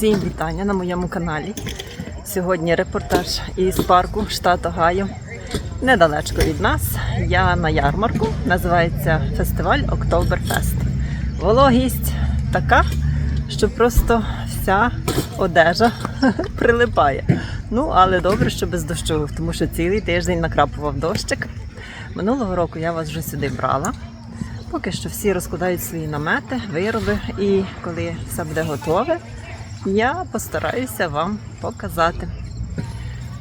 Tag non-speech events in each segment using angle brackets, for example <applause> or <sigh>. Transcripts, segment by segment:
Всім вітання на моєму каналі. Сьогодні репортаж із парку штату Гайо. Недалечко від нас. Я на ярмарку. Називається фестиваль Октоберфест. Вологість така, що просто вся одежа <laughs> прилипає. Ну, але добре, що без дощу, тому що цілий тиждень накрапував дощик. Минулого року я вас вже сюди брала. Поки що всі розкладають свої намети, вироби, і коли все буде готове, я постараюся вам показати.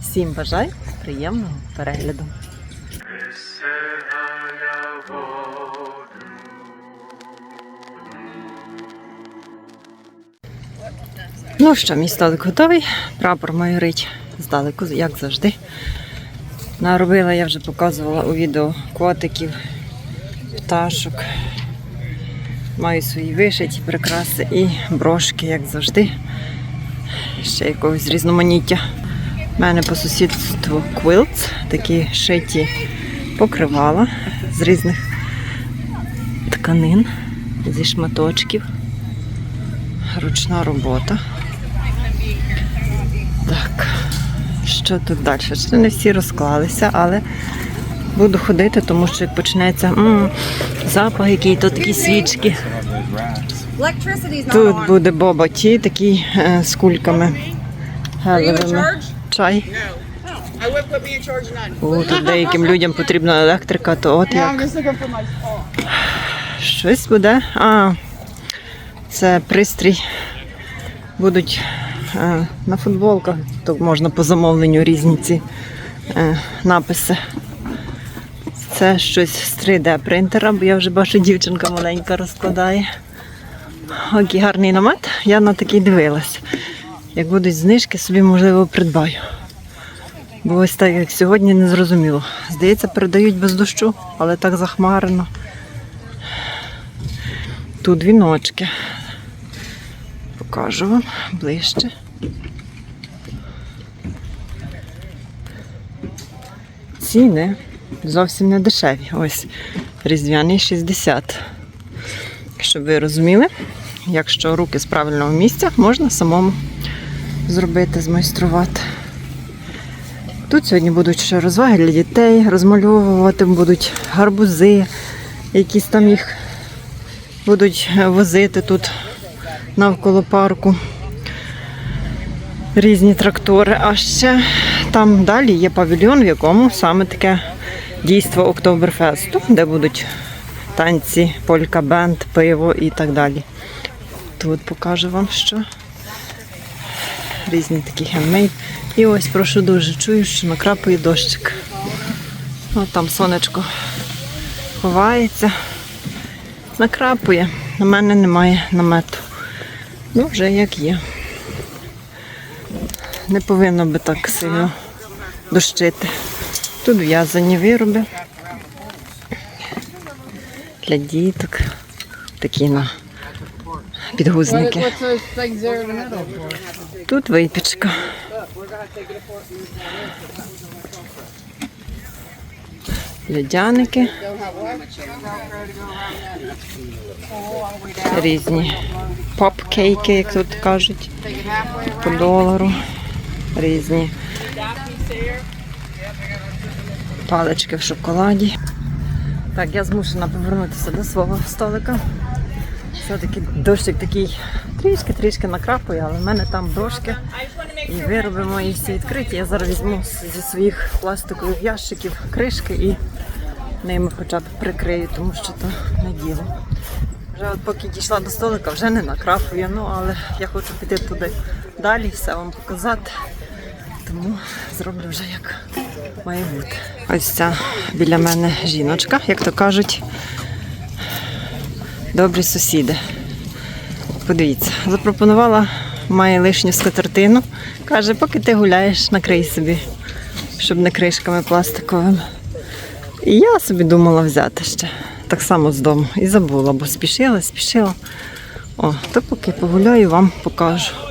Всім бажаю приємного перегляду. Ну що, мій столик готовий. Прапор майорить здалеку, як завжди. Наробила, я вже показувала у відео котиків, пташок. Маю свої вишиті прикраси і брошки, як завжди. Ще якогось різноманіття. У мене по сусідству квилт, такі шиті покривала з різних тканин, зі шматочків. Ручна робота. Так, що тут далі? Ще не всі розклалися, але буду ходити, тому що як почнеться м, запах, який то такі свічки. Тут буде боба ті такі е, з кульками гелевими. Чай. None. О, тут деяким людям потрібна електрика, то от як щось буде. А, це пристрій. Будуть е, на футболках, то можна по замовленню різні ці е, написи. Це щось з 3D принтера, бо я вже бачу, дівчинка маленька розкладає. О, Який гарний намет. Я на такий дивилась. Як будуть знижки, собі можливо придбаю. Бо ось так, як сьогодні, не зрозуміло. Здається, передають без дощу, але так захмарено. Тут віночки. Покажу вам ближче. Ціни зовсім не дешеві. Ось різдвяний 60. Щоб ви розуміли, якщо руки з правильного місця, можна самому зробити, змайструвати. Тут сьогодні будуть ще розваги для дітей, розмальовувати будуть гарбузи, якісь там їх будуть возити тут навколо парку. Різні трактори. А ще там далі є павільйон, в якому саме таке дійство Октоберфесту, де будуть танці, полька бенд, пиво і так далі. Тут покажу вам, що різні такі хендмейд. І ось прошу дуже, чую, що накрапує дощик. О, там сонечко ховається, накрапує. На мене немає намету. Ну, вже як є. Не повинно би так сильно дощити. Тут в'язані вироби для діток. Такі на підгузники. Тут випічка. Льодяники. Різні поп-кейки, як тут кажуть, по долару. Різні палички в шоколаді. Так, я змушена повернутися до свого столика. Все-таки дощик такий трішки-трішки накрапує, але в мене там дошки і вироби мої всі відкриті. Я зараз візьму зі своїх пластикових ящиків кришки і ними хоча б прикрию, тому що то не діло. Вже от поки дійшла до столика, вже не накрапує, ну але я хочу піти туди далі, все вам показати. Тому зроблю вже як має бути. Ось ця біля мене жіночка, як то кажуть, добрі сусіди. Подивіться, запропонувала, має лишню скатертину. Каже, поки ти гуляєш, накрий собі, щоб не кришками пластиковими. І я собі думала взяти ще. Так само з дому. І забула, бо спішила, спішила. О, то поки погуляю, вам покажу.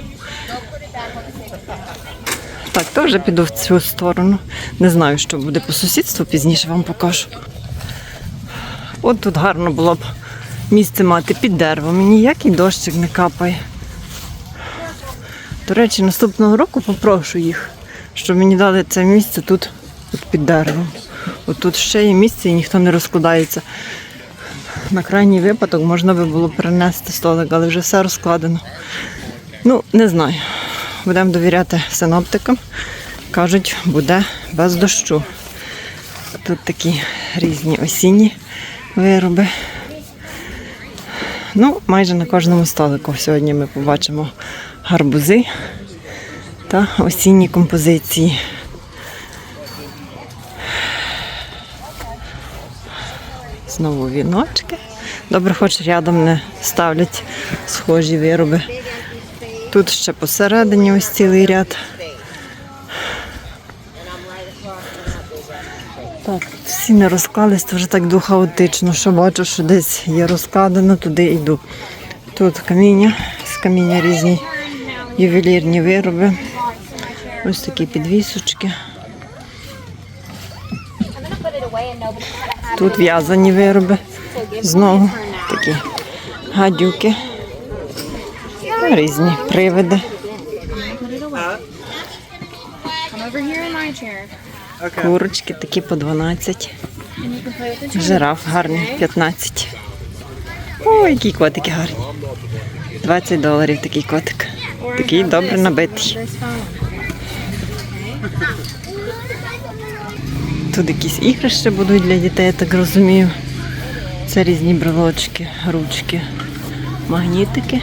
Вже піду в цю сторону. Не знаю, що буде по сусідству, пізніше вам покажу. От тут гарно було б місце мати під деревом. Ніякий дощик не капає. До речі, наступного року попрошу їх, щоб мені дали це місце тут, от під деревом. От тут ще є місце і ніхто не розкладається. На крайній випадок можна би було перенести столик, але вже все розкладено. Ну, не знаю. Будемо довіряти синоптикам. Кажуть, буде без дощу. Тут такі різні осінні вироби. Ну, майже на кожному столику сьогодні ми побачимо гарбузи та осінні композиції. Знову віночки. Добре, хоч рядом не ставлять схожі вироби. Тут ще посередині ось цілий ряд. Так, всі не розклались, то вже так дуже хаотично, що бачу, що десь є розкладено, туди йду. Тут каміння, з каміння різні ювелірні вироби. Ось такі підвісочки. Тут в'язані вироби. Знову такі гадюки. Різні привиди. Курочки такі по 12. And you can play with the Жираф гарний 15. Ой, які котики гарні. 20 доларів такий котик. Такий добре набитий. Тут якісь ігри ще будуть для дітей, я так розумію. Це різні брелочки, ручки, магнітики.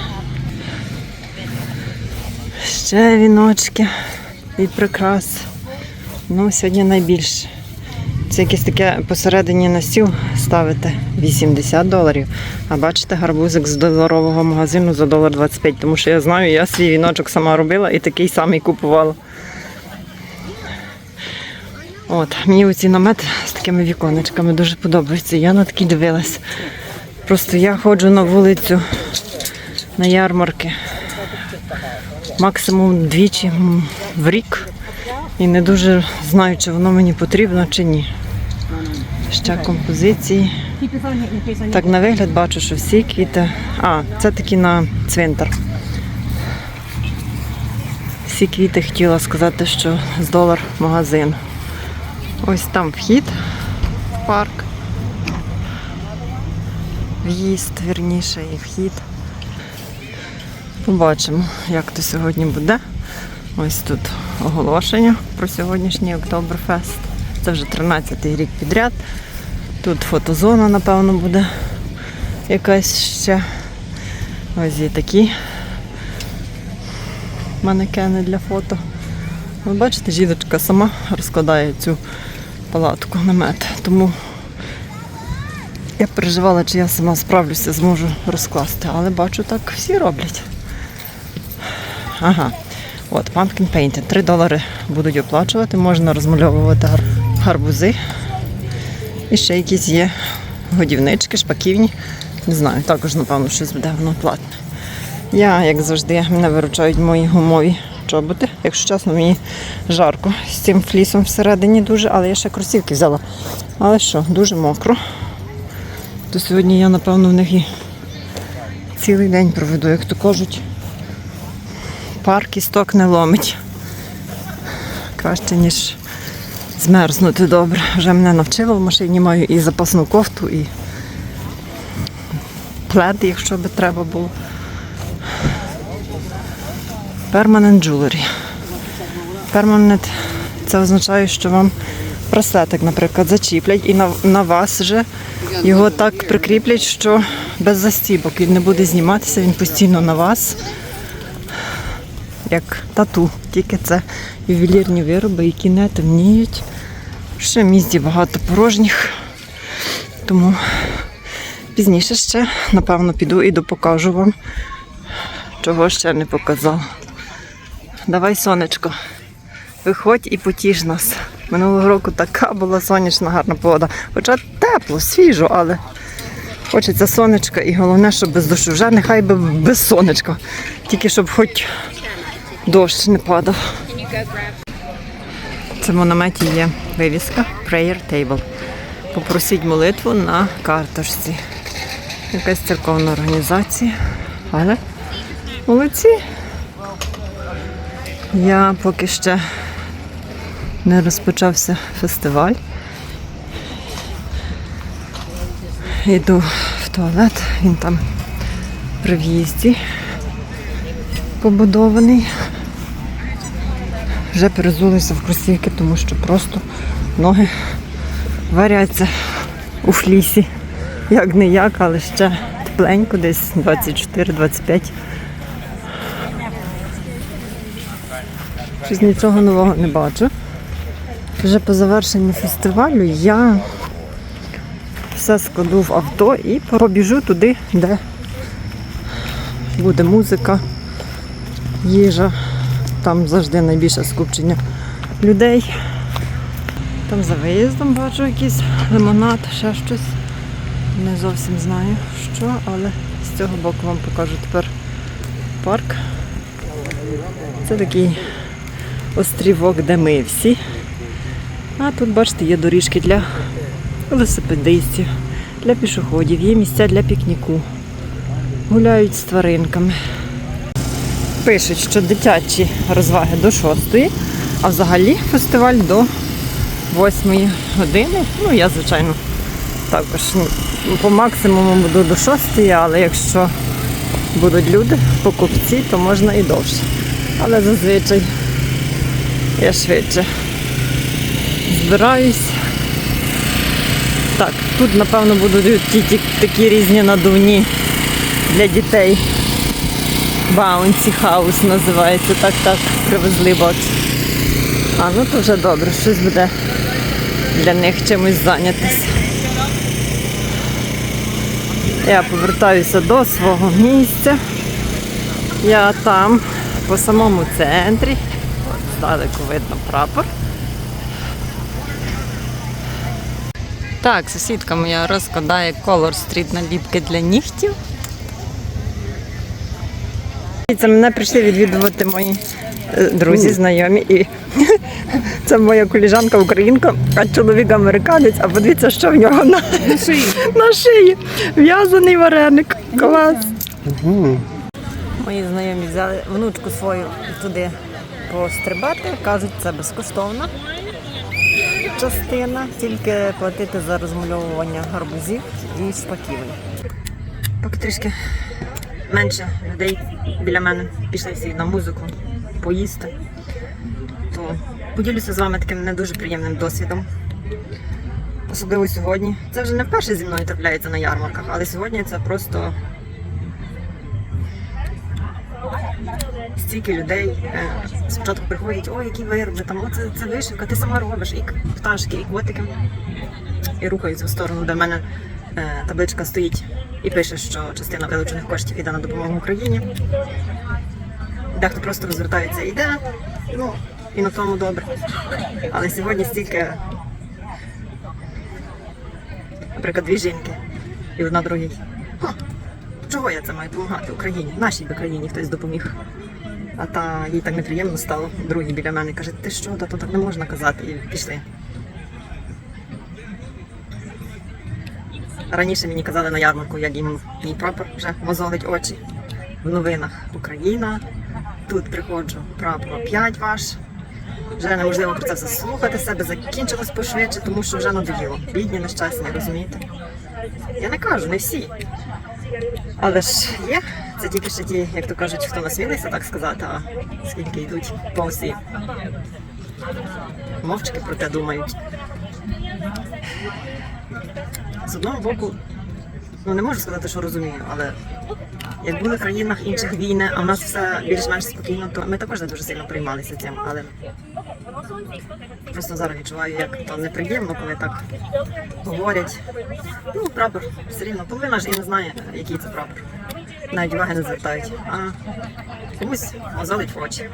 Ще віночки і прикрас. Ну, сьогодні найбільше. Це якесь таке посередині на стіл ставити 80 доларів. А бачите, гарбузик з доларового магазину за долар 25, тому що я знаю, я свій віночок сама робила і такий самий купувала. От, мені оці намети з такими віконечками дуже подобаються. Я на такі дивилась. Просто я ходжу на вулицю на ярмарки максимум двічі в рік. І не дуже знаю, чи воно мені потрібно чи ні. Ще композиції. Так на вигляд бачу, що всі квіти. А, це такі на цвинтар. Всі квіти хотіла сказати, що з долар магазин. Ось там вхід в парк. В'їзд, вірніше, і вхід. Побачимо, як то сьогодні буде. Ось тут оголошення про сьогоднішній Октоберфест. Це вже 13-й рік підряд. Тут фотозона, напевно, буде якась ще. Ось є такі манекени для фото. Ви бачите, жіночка сама розкладає цю палатку намет. Тому я переживала, чи я сама справлюся, зможу розкласти. Але бачу, так всі роблять. Ага. От, pumpkin painting. 3 долари будуть оплачувати, можна розмальовувати гарбузи. І ще якісь є годівнички, шпаківні. Не знаю, також, напевно, щось буде воно платне. Я, як завжди, мене виручають мої гумові чоботи. Якщо чесно, мені жарко з цим флісом всередині дуже, але я ще кросівки взяла. Але що, дуже мокро. То сьогодні я, напевно, в них і цілий день проведу, як то кажуть. Парк і сток не ломить. Краще, ніж змерзнути добре. Вже мене навчило в машині, маю і запасну кофту, і плед, якщо би треба було. Permanent jewelry. Permanent це означає, що вам браслетик, наприклад, зачіплять і на, на вас вже його так прикріплять, що без застібок він не буде зніматися, він постійно на вас як тату. Тільки це ювелірні вироби, які не темніють. Ще місті багато порожніх. Тому пізніше ще, напевно, піду і допокажу вам, чого ще не показала. Давай, сонечко, виходь і потіш нас. Минулого року така була сонячна, гарна погода. Хоча тепло, свіжо, але хочеться сонечка і головне, щоб без дощу. Вже нехай би без сонечка. Тільки щоб хоч дощ не падав. В цьому наметі є вивіска Prayer Table. Попросіть молитву на карточці. Якась церковна організація. Але молодці. Я поки ще не розпочався фестиваль. Йду в туалет, він там при в'їзді побудований. Вже перезулися в кросівки, тому що просто ноги варяться у флісі. Як не як, але ще тепленько, десь 24-25. Щось нічого нового не бачу. Вже по завершенню фестивалю я все складу в авто і побіжу туди, де буде музика, їжа. Там завжди найбільше скупчення людей. Там за виїздом бачу якийсь лимонад, ще щось. Не зовсім знаю що, але з цього боку вам покажу тепер парк. Це такий острівок, де ми всі. А тут, бачите, є доріжки для велосипедистів, для пішоходів, є місця для пікніку. Гуляють з тваринками. Пишуть, що дитячі розваги до 6, а взагалі фестиваль до 8 години. Ну, я, звичайно, також ну, по максимуму буду до 6, але якщо будуть люди, покупці, то можна і довше. Але зазвичай я швидше збираюсь. Так, тут, напевно, будуть ті, ті такі різні надувні для дітей. Баунці хаус називається, так так привезли бачу. А ну то вже добре, щось буде для них чимось зайнятися. Я повертаюся до свого місця. Я там, по самому центрі. От здалеку видно прапор. Так, сусідка моя розкладає Color Street наліпки для нігтів. Це мене прийшли відвідувати мої е, друзі, знайомі. І <laughs> це моя коліжанка українка, а чоловік американець, а подивіться, що в нього на, на шиї. <laughs> В'язаний вареник. Клас. Мої знайомі взяли внучку свою туди пострибати. Кажуть, це безкоштовна частина, тільки платити за розмальовування гарбузів і шпаківень. Поки трішки менше людей біля мене пішли всі на музику, поїсти, то поділюся з вами таким не дуже приємним досвідом. Особливо сьогодні. Це вже не вперше зі мною трапляється на ярмарках, але сьогодні це просто стільки людей е, спочатку приходять, ой, які вироби, там, о, це, це вишивка, ти сама робиш, і пташки, і котики. І рухаються в сторону, де в мене е, табличка стоїть і пише, що частина вилучених коштів йде на допомогу Україні. Дехто просто розвертається і йде, ну, і на тому добре. Але сьогодні стільки, наприклад, дві жінки і одна другій. «Ха, Чого я це маю допомагати Україні? Нашій би країні хтось допоміг. А та їй так неприємно стало. Другий біля мене каже, ти що, та то так не можна казати. І пішли. Раніше мені казали на ярмарку, як їм мій прапор вже мозолить очі. В новинах Україна. Тут приходжу, прапор 5 ваш. Вже неможливо про це все слухати себе, закінчилось пошвидше, тому що вже надоїло. Бідні, нещасні, розумієте? Я не кажу, не всі. Але ж є. Це тільки ще ті, як то кажуть, хто насмілився так сказати, а скільки йдуть по всі. Мовчки про те думають. З одного боку, ну не можу сказати, що розумію, але як були в країнах інших війни, а в нас все більш-менш спокійно, то ми також не дуже сильно приймалися цим. Але просто зараз відчуваю, як то неприємно, коли так говорять. Ну, прапор все рівно. Половина ж і не знає, який це прапор. Навіть уваги не звертають. А комусь мозолить в очі.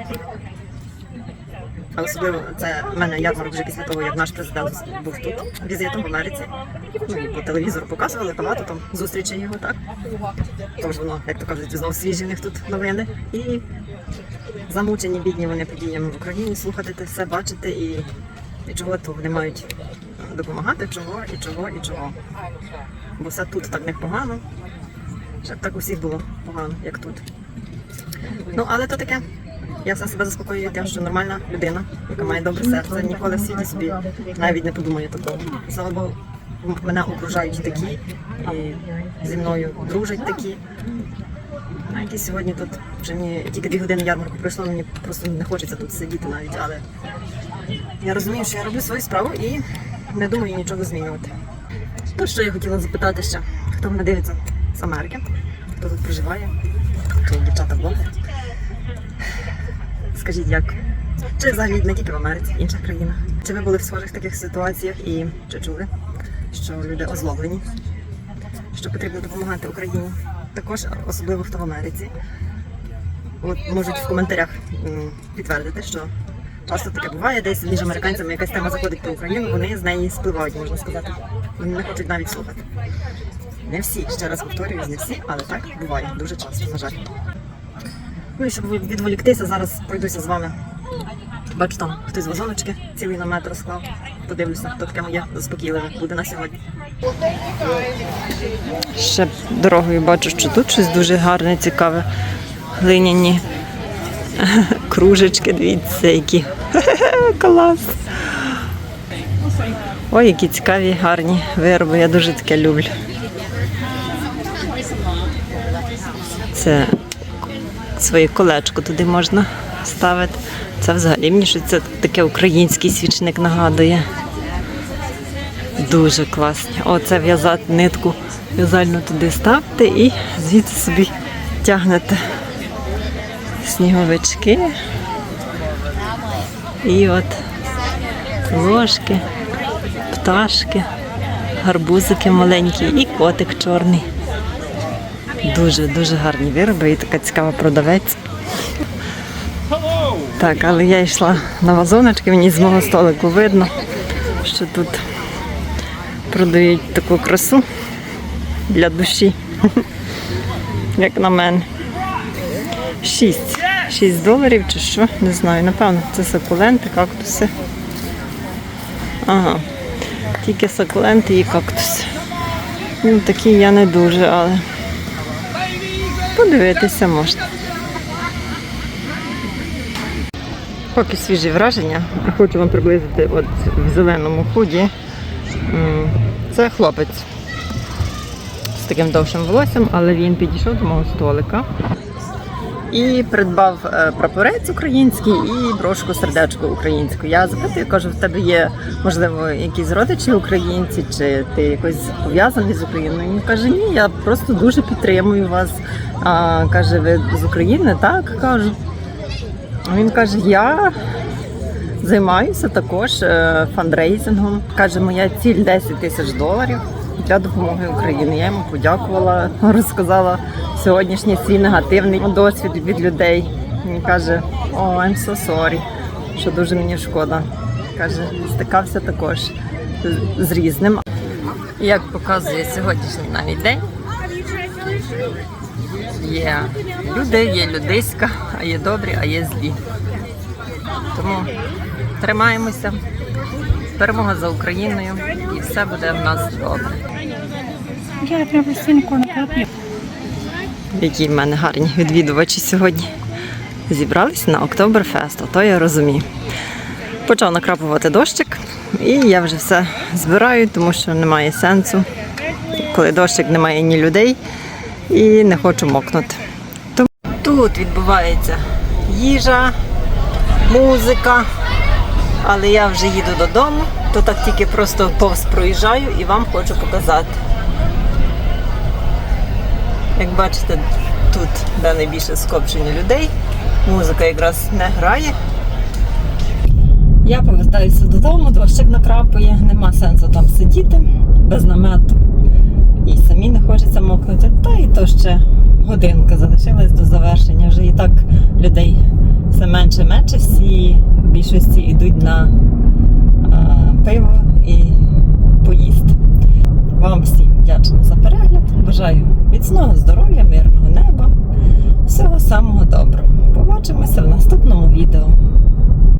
А особливо це в мене ярмарок вже після того, як наш президент був тут візитом в Америці. Ну і по телевізору показували багато там зустрічей його, так? Тож воно, як то кажуть, знову свіжі в них тут новини. І замучені бідні вони подіями в Україні, слухати те все, бачити і, і чого то вони мають допомагати, чого і чого і чого. Бо все тут так непогано. Щоб так усіх було погано, як тут. Ну, але то таке. Я все себе заспокоюю тим, що нормальна людина, яка має добре серце, ніколи в світі собі навіть не подумає такого. Слава Богу, мене окружають такі, і зі мною дружать такі. А які сьогодні тут вже мені тільки дві години ярмарку пройшло, мені просто не хочеться тут сидіти навіть, але я розумію, що я роблю свою справу і не думаю нічого змінювати. То, що я хотіла запитати ще, хто мене дивиться з Америки, хто тут проживає, чи дівчата блогери. Скажіть, як? Чи взагалі не тільки в Америці, в інших країнах? Чи ви були в схожих таких ситуаціях і чи чули, що люди озлоблені, що потрібно допомагати Україні? Також особливо хто в Америці. От можуть в коментарях підтвердити, що часто таке буває, десь між американцями якась тема заходить про Україну, вони з неї спливають, можна сказати. Вони не хочуть навіть слухати. Не всі, ще раз повторюю, не всі, але так буває дуже часто, на жаль. Ну і щоб відволіктися, зараз пройдуся з вами. Бачу там хтось вазоночки цілий намет розклав. Подивлюся, хто таке моє заспокійливе буде на сьогодні. Ще дорогою бачу, що тут щось дуже гарне, цікаве. Глиняні <laughs> кружечки, дивіться, які. <laughs> Клас. Ой, які цікаві, гарні вироби. Я дуже таке люблю. Це своє колечко туди можна ставити. Це взагалі мені щось це таке український свічник нагадує. Дуже класні. Оце в'язати нитку в'язальну туди ставте і звідси собі тягнете сніговички. І от ложки, пташки, гарбузики маленькі і котик чорний. Дуже дуже гарні вироби і така цікава продавець. Так, але я йшла на вазоночки, мені з мого столику видно, що тут продають таку красу для душі, <laughs> як на мене. Шість. Шість доларів чи що, не знаю, напевно, це сакуленти, кактуси. Ага. Тільки сакуленти і кактуси. Ну, такі я не дуже, але подивитися можна. Поки свіжі враження, хочу вам приблизити от в зеленому худі. Це хлопець з таким довшим волоссям, але він підійшов до мого столика і придбав е, прапорець український і брошку сердечко українську. Я запитую, кажу, в тебе є можливо якісь родичі українці, чи ти якось пов'язаний з Україною? Він каже, ні, я просто дуже підтримую вас. А, каже, ви з України? Так кажу. Він каже, я займаюся також е, фандрейзингом. Каже, моя ціль 10 тисяч доларів для допомоги Україні. Я йому подякувала, розказала сьогоднішній свій негативний досвід від людей. Він каже, о, I'm so sorry, що дуже мені шкода. Каже, стикався також з- різним. Як показує сьогоднішній навіть день, Є люди, є людиська, а є добрі, а є злі. Тому тримаємося. Перемога за Україною і все буде в нас добре. Які в мене гарні відвідувачі сьогодні. Зібралися на Октоберфест, то я розумію. Почав накрапувати дощик, і я вже все збираю, тому що немає сенсу. Коли дощик немає ні людей і не хочу мокнути. Тому тут відбувається їжа, музика, але я вже їду додому, то так тільки просто повз проїжджаю і вам хочу показати. Як бачите, тут де найбільше скопчення людей, музика якраз не грає. Я повертаюся додому, дощик накрапує, нема сенсу там сидіти без намету. І самі не хочеться мокнути. Та і то ще годинка залишилась до завершення. Вже і так людей все менше менше. Всі в більшості йдуть на пиво і поїсти. Вам всім вдячна за перегляд. Бажаю міцного здоров'я, мирного неба. Всього самого доброго. Побачимося в наступному відео.